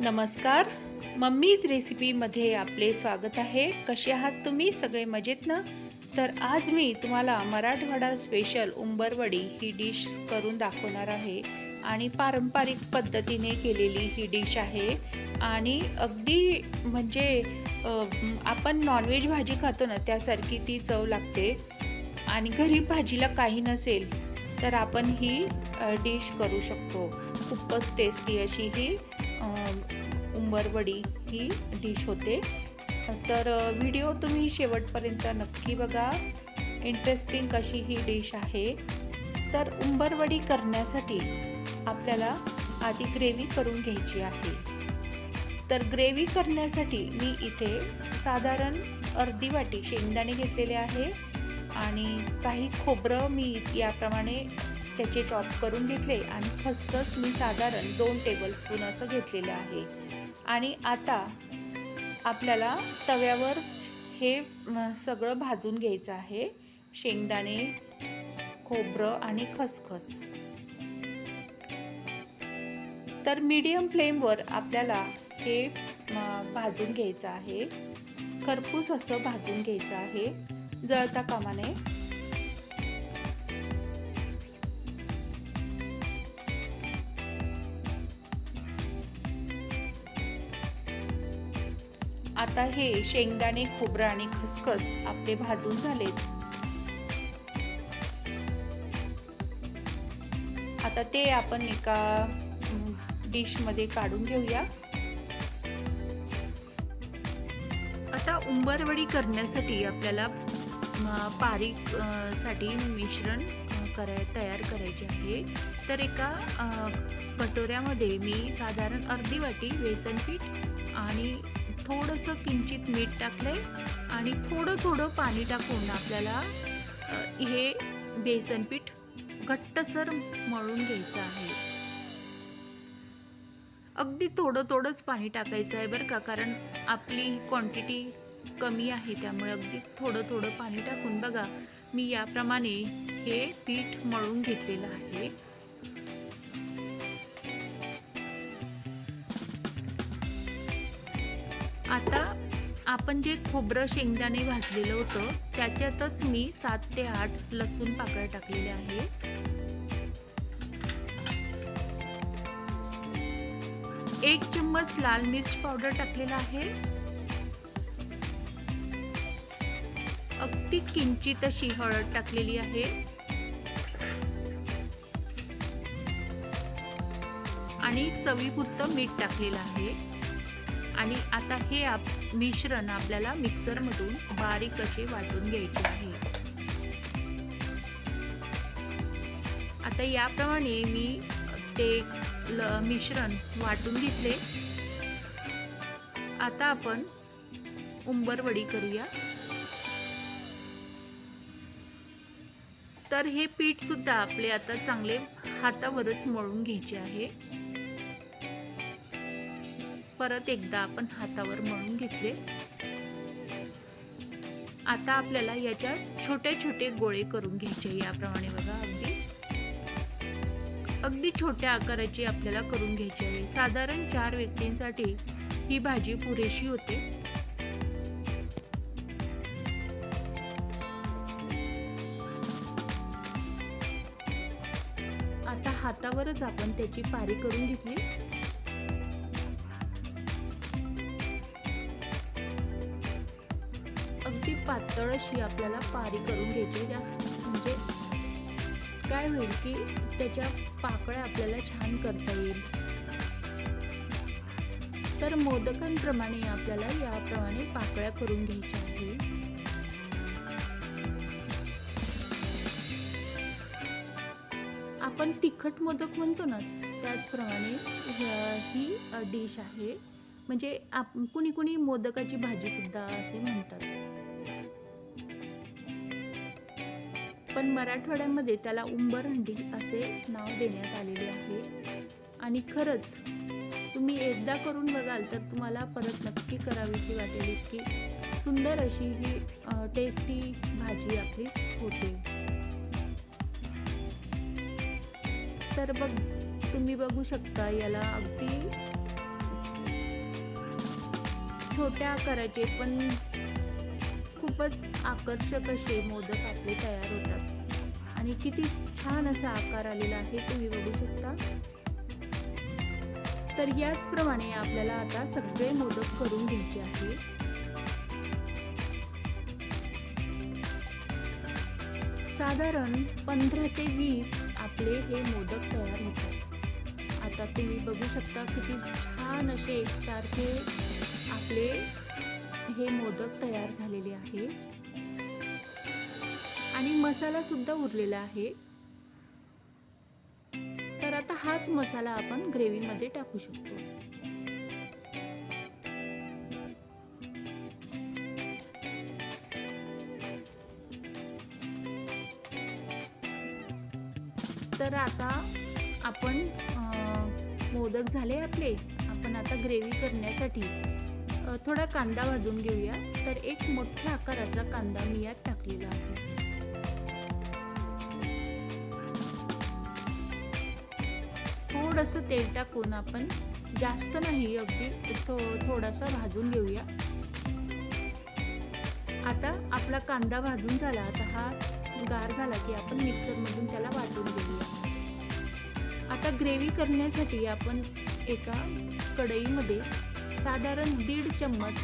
नमस्कार. मम्मीज रेसिपीमध्ये आपले स्वागत आहे. कसे आहात तुम्ही? सगळे मजेत ना? तर आज मी तुम्हाला मराठवाडा स्पेशल उंबरवडी ही डिश करून दाखवणार आहे. आणि पारंपरिक पद्धतीने केलेली ही डिश आहे. आणि अगदी म्हणजे आपण नॉनव्हेज भाजी खातो ना त्यासारखी ती चव लागते. आणि घरी भाजीला काही नसेल तर आपण ही डिश करू शकतो. खूपच टेस्टी अशी ही. उंबरवडी ही डिश होते. तर व्हिडिओ तुम्ही शेवटपर्यंत नक्की बघा. इंटरेस्टिंग अशी ही डिश आहे. तर उंबरवडी करण्यासाठी आपल्याला आधी ग्रेव्ही करून घ्यायची आहे. तर ग्रेव्ही करण्यासाठी मी इथे साधारण अर्धी वाटी शेंगदाणे घेतलेले आहे. आणि काही खोबरं मी याप्रमाणे त्याचे चॉप करून घेतले आणि खसखस मी साधारण दोन टेबलस्पून असं घेतलेलं आहे. आणि आता आपल्याला तव्यावर हे सगळं भाजून घ्यायचं आहे. शेंगदाणे खोबरं आणि खसखस. तर मीडियम फ्लेमवर आपल्याला हे भाजून घ्यायचं आहे. खरपूस असं भाजून घ्यायचं आहे. जळता कामा आता हे शेंगदाणे खोबरं आणि खसखस आपले भाजून झालेत. आता ते आपण एका डिशमध्ये काढून घेऊया. आता उंबरवडी करण्यासाठी आपल्याला पारीकसाठी मिश्रण कराय तयार करायचे आहे. तर एका कटोऱ्यामध्ये मी साधारण अर्धी वाटी बेसन पीठ आणि थोडंसं किंचित मीठ टाकलं आहे आणि थोडं थोडं पाणी टाकून आपल्याला हे बेसन पीठ घट्टसर मळून घ्यायचं आहे. अगदी थोडं थोडंच पाणी टाकायचं आहे बरं का कारण आपली क्वांटिटी कमी आहे त्यामुळे अगदी थोडं थोडं पाणी टाकून बघा मी याप्रमाणे हे पीठ मळून घेतलेलं आहे. आता आपण जे खोबरं शेंगदाणे भाजलेलं होतं त्याच्यातच मी सात ते आठ लसूण पाकळ्या टाकलेल्या आहे एक चम्मच लाल मिर्च पावडर टाकलेला आहे. अगदी किंचित अशी हळद टाकलेली आहे. आणि चवीपुरतं मीठ टाकलेलं आहे. आणि आता हे आप मिश्रण आपल्याला मिक्सरमधून बारीक असे वाटून घ्यायचे आहे. आता याप्रमाणे मी ते ल मिश्रण वाटून घेतले. आता आपण उंबरवडी करूया. तर हे पीठ सुद्धा आपले आता चांगले हातावरच मळून घ्यायचे आहे. परत एकदा आपण हातावर मळून घेतले. आता आपल्याला याच्या छोटे छोटे गोळे करून घ्यायचे याप्रमाणे बघा अगदी. अगदी छोट्या आकाराची आपल्याला करून घ्यायची आहे. साधारण चार व्यक्तींसाठी ही भाजी पुरेशी होते. आता हातावरच आपण त्याची पारी करून घेतली. अशी आपल्याला पारी करून घ्यायची. जास्त म्हणजे काय होईल की त्याच्या पाकळ्या आपल्याला छान करता येईल. तर मोदकांप्रमाणे आपल्याला याप्रमाणे पाकळ्या करून घ्यायच्या आहे आपण तिखट मोदक म्हणतो ना त्याचप्रमाणे ही डिश आहे. म्हणजे आप कुणी कुणी मोदकाची भाजी सुद्धा असे म्हणतात. पण मराठवाड्यामध्ये त्याला उंबरहंडी असे नाव देण्यात आलेले आहे. आणि खरंच तुम्ही एकदा करून बघाल तर तुम्हाला परत नक्की करावीशी वाटेल इतकी सुंदर अशी ही टेस्टी भाजी आपली होते. तर बघ तुम्ही बघू शकता याला अगदी छोट्या आकाराचे पण खूपच आकर्षक असे मोदक आपले तयार होतात. आणि किती छान असा आकार आलेला आहे तुम्ही बघू शकता. तर याचप्रमाणे आपल्याला आता सगळे मोदक करून घ्यायचे आहे साधारण पंधरा ते वीस आपले हे मोदक तयार होतात. आता तुम्ही बघू शकता किती छान असे एकसारखे आपले हे मोदक तयार झालेले आहे. आणि मसाला सुद्धा उरलेला आहे. तर आता हाच मसाला आपण ग्रेव्हीमध्ये टाकू शकतो. तर आता आपण मोदक झाले आपले. आपण आता ग्रेव्ही करण्यासाठी थोडा कांदा भाजून घेऊया. तर एक मोठ्या आकाराचा कांदा मी यात टाकलेला आहे. थोडंसं तेल टाकून आपण जास्त नाही अगदी थो थोडासा भाजून घेऊया. आता आपला कांदा भाजून झाला आता हा गार झाला की आपण मिक्सरमधून त्याला वाटून घेऊया. आता ग्रेव्ही करण्यासाठी आपण एका कढईमध्ये साधारण दीड चम्मच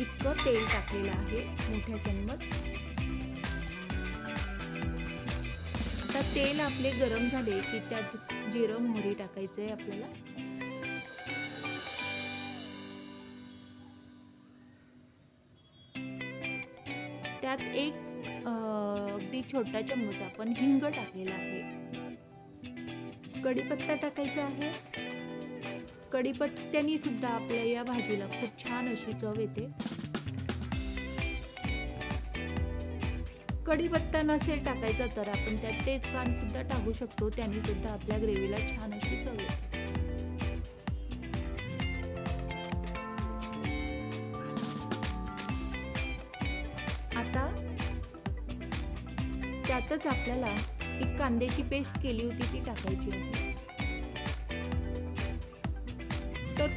इतकं तेल टाकलेलं आहे मोठ्या चम्मच. आता तेल आपले गरम झाले की त्यात जिरं मोहरी टाकायचं आहे आपल्याला. त्यात एक अगदी छोटा चम्मच आपण हिंग टाकलेला आहे. कढीपत्ता टाकायचा आहे. कडीपत्त्यानी सुद्धा आपल्या या भाजीला खूप छान अशी चव येते. कढीपत्ता नसेल टाकायचा तर आपण त्यात तेजपान सुद्धा टाकू शकतो त्याने सुद्धा आपल्या ग्रेव्हीला छान अशी चव येते. आता त्यातच आपल्याला ती कांद्याची पेस्ट केली होती ती टाकायची आहे.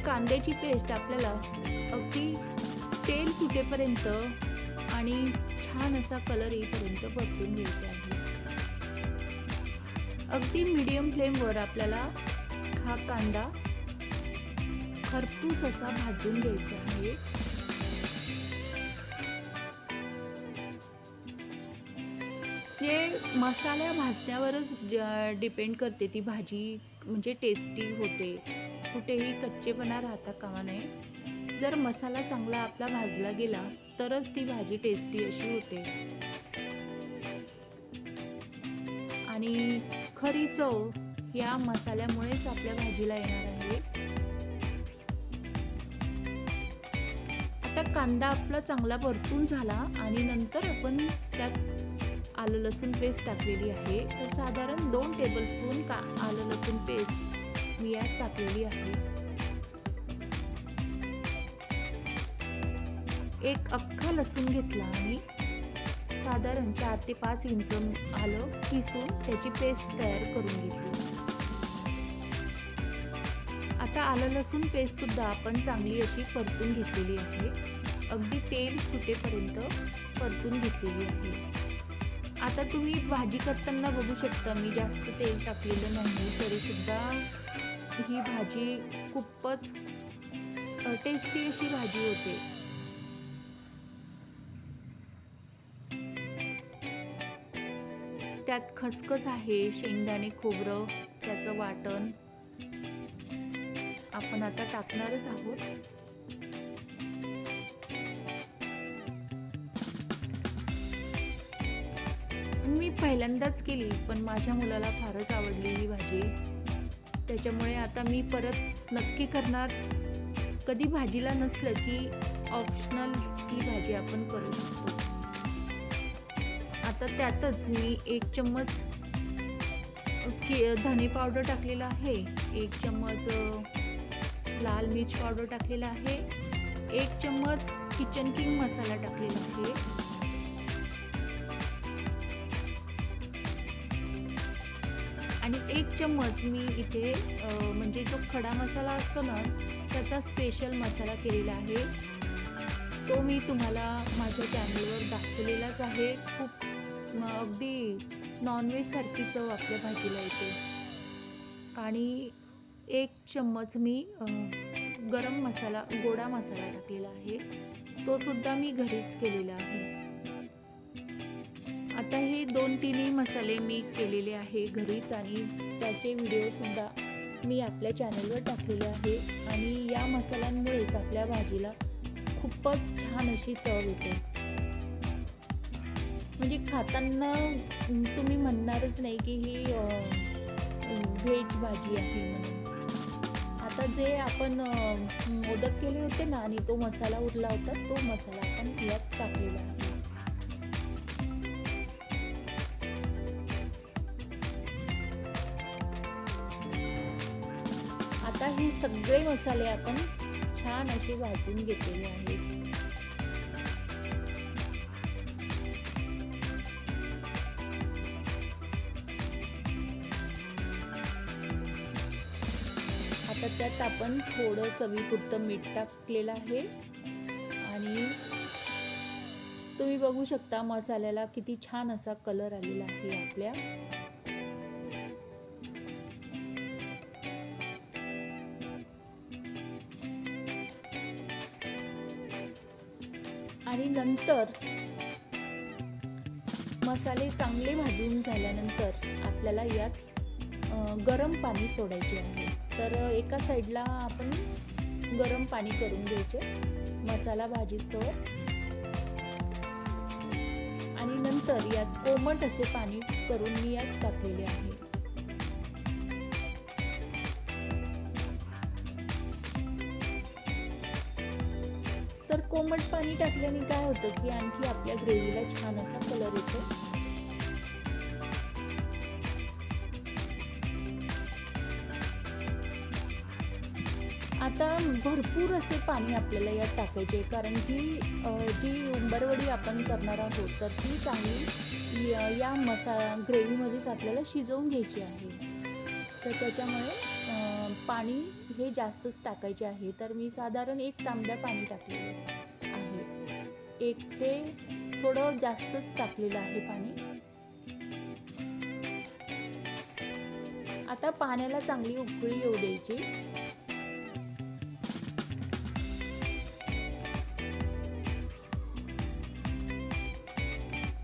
कांद्याची पेस्ट आपल्याला अगदी तेल सुटेपर्यंत आणि छान असा कलर येईपर्यंत परतून घ्यायचा आहे. अगदी मीडियम फ्लेमवर आपल्याला हा कांदा खरपूस असा भाजून घ्यायचा आहे. हे मसाल्या भाजण्यावरच डिपेंड करते ती भाजी म्हणजे टेस्टी होते. कुठेही कच्चेपणा राहता कामा नये. जर मसाला चांगला आपला भाजला गेला तरच ती भाजी टेस्टी अशी होते. आणि खरी चव या मसाल्यामुळेच आपल्या भाजीला येणार आहे. आता कांदा आपला चांगला परतून झाला आणि नंतर आपण त्यात आलं लसूण पेस्ट टाकलेली आहे. तर साधारण दोन टेबलस्पून का आलं लसूण पेस्ट मी यात टाकलेली आहे. एक अख्खा लसूण घेतला आम्ही. साधारण चार ते पाच इंच आलं किसून त्याची पेस्ट तयार करून घेतली. आता आलं लसूण पेस्ट सुद्धा आपण चांगली अशी परतून घेतलेली आहे. अगदी तेल सुटेपर्यंत परतून घेतलेली आहे. आता तुम्ही भाजी करताना बघू शकता मी जास्त तेल टाकलेलं नाही तरीसुद्धा ही भाजी खूपच टेस्टी अशी भाजी होते. त्यात खसखस आहे शेंगदाणे खोबरं त्याचं वाटण. आपण आता टाकणारच आहोत. पहिल्यांदाच केली पण माझ्या मुलाला फारच आवडली ही भाजी. त्याच्यामुळे आता मी परत नक्की करणार. कधी भाजीला नसलं की ऑप्शनल ही भाजी आपण करू शकतो. आता त्यातच मी एक चम्मच के धने पावडर टाकलेला आहे. एक चम्मच लाल मिर्च पावडर टाकलेला आहे. एक चम्मच किचन किंग मसाला टाकलेला आहे. एक चम्मच मी इथे म्हणजे जो खडा मसाला असतो ना त्याचा स्पेशल मसाला केलेला आहे. तो मी तुम्हाला माझ्या चॅनलवर दाखवलेलाच आहे. खूप अगदी नॉनव्हेजसारखी चव आपल्या भाजीला येते. आणि एक चम्मच मी गरम मसाला गोडा मसाला टाकलेला आहे. तो सुद्धा मी घरीच केलेला आहे. आता हे दोन तिन्ही मसाले मी केलेले आहे घरीच आणि त्याचे व्हिडिओसुद्धा मी आपल्या चॅनलवर टाकलेले आहे. आणि या मसाल्यांमुळेच आपल्या भाजीला खूपच छान अशी चव येते. म्हणजे खाताना तुम्ही म्हणणारच नाही की ही व्हेज भाजी आहे म्हणून. आता जे आपण मोदक केले होते ना आणि तो मसाला उरला होता तो मसाला आपण यात टाकलेला आहे. आता हे सगळे मसाले आपण छान असे भाजून घेतलेले आहेत. आता त्यात आपण थोडं चवीपुरतं मीठ टाकलेलं आहे. आणि तुम्ही बघू शकता मसाल्याला किती छान असा कलर आलेला आहे आपल्या. आणि नंतर मसाले चांगले भाजून झाल्यानंतर आपल्याला यात गरम पाणी सोडायचे आहे. तर एका साईडला आपण गरम पाणी करून घ्यायचे. मसाला भाजीस्तोवर आणि नंतर यात कोमट असे पाणी करून मी यात टाकलेले आहे. तर कोमट पाणी टाकल्याने काय होतं की आणखी आपल्या ग्रेव्हीला छान असा कलर येतो. आता भरपूर असे पाणी आपल्याला यात टाकायचे कारण की जी उंबरवडी आपण करणार आहोत तर ती चांगली या- मसा ग्रेव्हीमध्येच आपल्याला शिजवून घ्यायची आहे. तर त्याच्यामुळे पाणी हे जास्तच टाकायचे आहे तर मी साधारण एक तांब्या पाणी टाकलेलं आहे. एक ते थोडं जास्तच टाकलेलं आहे पाणी. आता पाण्याला चांगली उकळी येऊ द्यायची.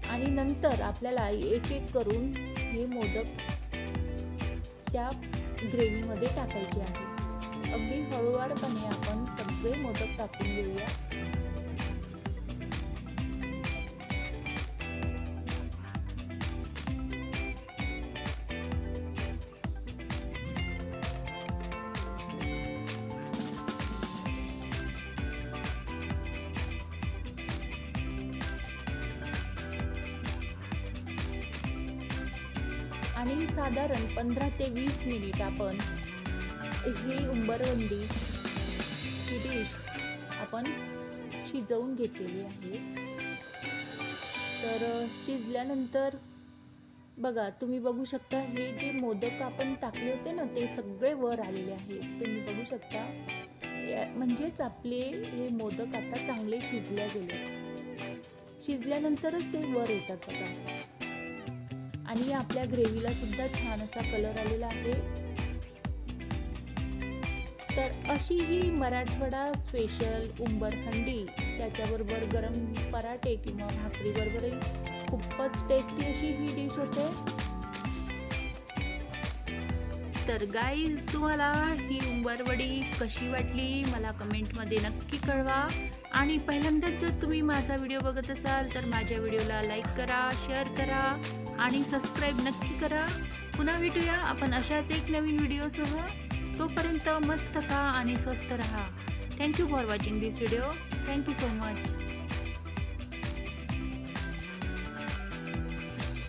आणि नंतर आपल्याला एक एक करून हे मोदक त्या ग्रेव्हीमध्ये टाकायचे आहे. अगदी हळूवारपणे आपण सगळे मोदक टाकून घेऊया. आणि साधारण पंधरा ते वीस मिनिट आपण ही उंबरवंडी ची डिश आपण शिजवून घेतलेली आहे. तर शिजल्यानंतर बघा तुम्ही बघू शकता हे जे मोदक आपण टाकले होते ना ते सगळे वर आलेले आहेत. तुम्ही बघू शकता या- म्हणजेच आपले हे मोदक आता चांगले शिजले गेले. शिजल्यानंतरच ते वर येतात बघा. आणि आपल्या ग्रेव्हीला सुद्धा छान असा कलर आलेला आहे. तर अशी ही मराठवाडा स्पेशल उंबर हंडी त्याच्याबरोबर गरम पराठे किंवा भाकरीबरोबरही खूपच टेस्टी अशी ही डिश होते. तर गाईज तुम्हाला ही उंबरवडी कशी वाटली मला कमेंटमध्ये नक्की कळवा. आणि पहिल्यांदाच जर तुम्ही माझा व्हिडिओ बघत असाल तर माझ्या व्हिडिओला लाईक करा शेअर करा आणि सबस्क्राईब नक्की करा. पुन्हा भेटूया आपण अशाच एक नवीन व्हिडिओसह तोपर्यंत मस्त खा आणि स्वस्त रहा. Thank you for watching this video thank you so much